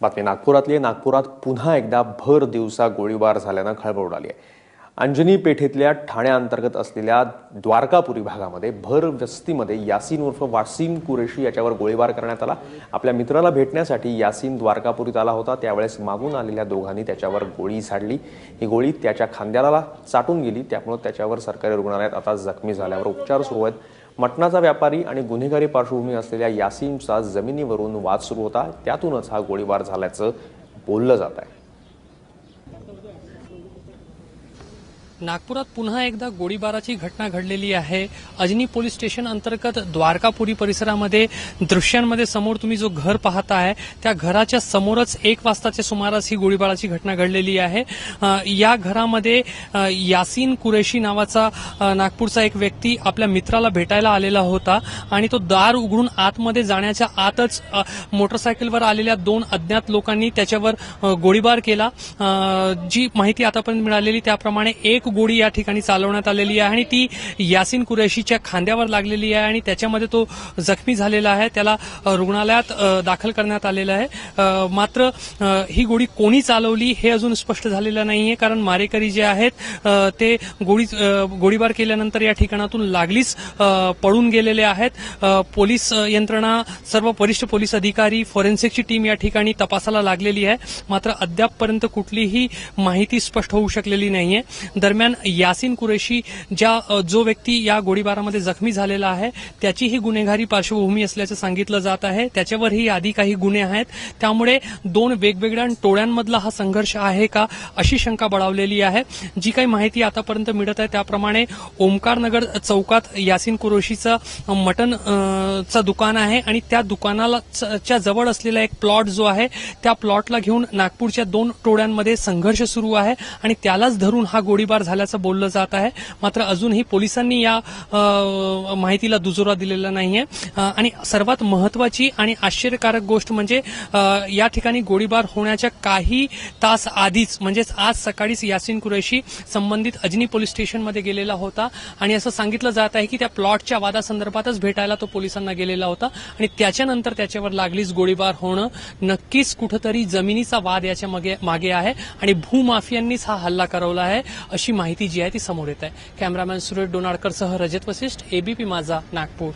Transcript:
बातमी. नागपुरातली नागपुरात पुन्हा एकदा भर दिवसा गोळीबार झाल्यानं खळबळ उडाली आहे. अंजनी पेठेतल्या ठाण्याअंतर्गत असलेल्या द्वारकापुरी भागामध्ये भर वस्तीमध्ये यासीन उर्फ वासीम कुरेशी याच्यावर गोळीबार करण्यात आला. आपल्या मित्राला भेटण्यासाठी यासीन द्वारकापुरीत आला होता. त्यावेळेस मागून आलेल्या दोघांनी त्याच्यावर गोळी झाडली. ही गोळी त्याच्या खांद्याला चाटून गेली. त्यामुळे त्याच्यावर सरकारी रुग्णालयात आता जखमी झाल्यावर उपचार सुरू आहेत. मटणाचा व्यापारी आणि गुन्हेगारी पार्श्वभूमी असलेल्या यासीमचा जमिनीवरून वाद सुरू होता. त्यातूनच हा गोळीबार झाल्याचं बोललं जात आहे. नागपुरात पुन्हा एकदा गोळीबाराची घटना घडलेली आहे. अजनी पोलीस स्टेशन अंतर्गत द्वारकापुरी परिसरामध्ये दृश्यांमध्ये समोर तुम्ही जो घर पाहता आहे त्या घराच्या समोरच एक वाजताच्या सुमारास ही गोळीबाराची घटना घडलेली आहे. या घरामध्ये यासीन कुरेशी नावाचा नागपूरचा एक व्यक्ती आपल्या मित्राला भेटायला आलेला होता आणि तो दार उघडून आतमध्ये जाण्याच्या आतच मोटरसायकलवर आलेल्या दोन अज्ञात लोकांनी त्याच्यावर गोळीबार केला. जी माहिती आतापर्यंत मिळालेली त्याप्रमाणे एक गोळी या ठिकाणी चालवण्यात आलेली आहे आणि ती यासीन कुरेशीच्या खांद्यावर लागलेली आहे आणि त्याच्यामध्ये तो जखमी झालेला आहे. त्याला रुग्णालयात दाखल करण्यात आलेलं आहे. मात्र ही गोळी कोणी चालवली हे अजून स्पष्ट झालेलं नाहीये कारण मारेकरी जे आहेत ते गोळी गोळीबार केल्यानंतर या ठिकाणातून लागलीच पळून गेलेले आहेत. पोलीस यंत्रणा सर्व वरिष्ठ पोलीस अधिकारी फॉरेन्सिकची टीम या ठिकाणी तपासाला लागलेली आहे. मात्र अद्यापपर्यंत कुठलीही माहिती स्पष्ट होऊ शकलेली नाहीये. दरम्यान यासीन कुरेशी ज्या जो व्यक्ती या गोळीबारामध्ये जखमी झालेला आहे त्याची ही गुन्हेगारी पार्श्वभूमी असल्याचं सांगितलं जात आहे. त्याच्यावरही आधी काही गुन्हे आहेत. त्यामुळे दोन वेगवेगळ्या टोळ्यांमधला हा संघर्ष आहे का अशी शंका बळावलेली आहे. जी काही माहिती आतापर्यंत मिळत आहे त्याप्रमाणे ओमकारनगर चौकात यासीन कुरेशीचं मटन चा चं दुकान आहे आणि त्या दुकानाला च्या जवळ असलेला एक प्लॉट जो आहे त्या प्लॉटला घेऊन नागपूरच्या दोन टोळ्यांमध्ये संघर्ष सुरू आहे आणि त्यालाच धरून हा गोळीबार झाल्याचं बोललं जात आहे. मात्र अजूनही पोलिसांनी या माहितीला दुजोरा दिलेला नाहीये. आणि सर्वात महत्वाची आणि आश्चर्यकारक गोष्ट म्हणजे या ठिकाणी गोळीबार होण्याच्या काही तास आधीच म्हणजेच आज सकाळीच यासीन कुरेशी संबंधित अजनी पोलीस स्टेशनमध्ये गेलेला होता. आणि असं सांगितलं जात आहे की त्या प्लॉटच्या वादासंदर्भातच भेटायला तो पोलिसांना गेलेला होता. आणि त्याच्यानंतर त्याच्यावर लागलीच गोळीबार होणं नक्कीच कुठंतरी जमिनीचा वाद याच्या मागे मागे आहे. आणि भूमाफियांनीच हा हल्ला करवला आहे अशी माहिती जी आहे ती समोर येत आहे. कॅमेरामॅन सुरेश डोनाळकरसह रजत वसिष्ठ एबीपी माझा नागपूर.